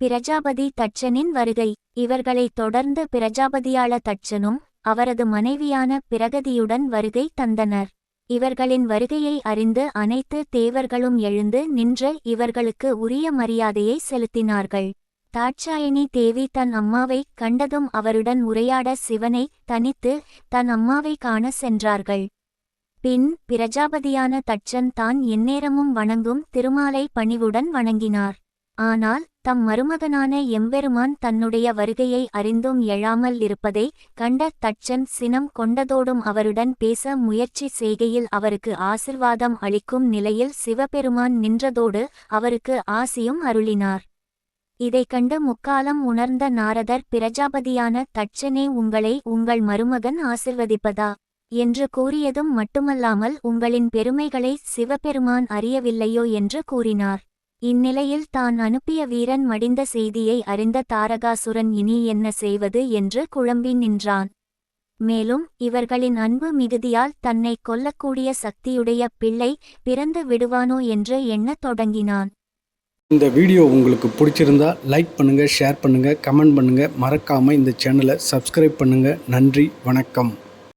பிரஜாபதி தட்சனின் வருகை. இவர்களைத் தொடர்ந்து பிரஜாபதியாள தட்சனும் அவரது மனைவியான பிரகதியுடன் வருகை தந்தனர். இவர்களின் வருகையை அறிந்து அனைத்து தேவர்களும் எழுந்து நின்று இவர்களுக்கு உரிய மரியாதையை செலுத்தினார்கள். தாட்சாயணி தேவி தன் அம்மாவை கண்டதும் அவருடன் உரையாட சிவனை தனித்து தன் அம்மாவை காண சென்றார்கள். பின் பிரஜாபதியான தட்சன் தான் எந்நேரமும் வணங்கும் திருமாலை பணிவுடன் வணங்கினார். ஆனால் தம் மருமகனான எம்பெருமான் தன்னுடைய வருகையை அறிந்தும் எழாமல் இருப்பதை கண்ட தட்சன் சினம் கொண்டதோடும் அவருடன் பேச முயற்சி செய்கையில் அவருக்கு ஆசிர்வாதம் அளிக்கும் நிலையில் சிவபெருமான் நின்றதோடு அவருக்கு ஆசியும் அருளினார். இதைக் கண்டு முக்காலம் உணர்ந்த நாரதர் பிரஜாபதியான தட்சனே உங்களை உங்கள் மருமகன் ஆசிர்வதிப்பதா? என்று கூறியதும் மட்டுமல்லாமல் உங்களின் பெருமைகளை சிவபெருமான் அறியவில்லையோ என்று கூறினார். இந்நிலையில் தான் அனுப்பிய வீரன் மடிந்த செய்தியை அறிந்த தாரகாசுரன் இனி என்ன செய்வது என்று குழம்பி நின்றான். மேலும் இவர்களின் அன்பு மிகுதியால் தன்னை கொல்லக்கூடிய சக்தியுடைய பிள்ளை பிறந்து விடுவானோ என்று எண்ணத் தொடங்கினான். இந்த வீடியோ உங்களுக்கு பிடிச்சிருந்தா லைக் பண்ணுங்கள் ஷேர் பண்ணுங்கள் கமெண்ட் பண்ணுங்கள் மறக்காமல் இந்த சேனலை சப்ஸ்கிரைப் பண்ணுங்கள் நன்றி வணக்கம்.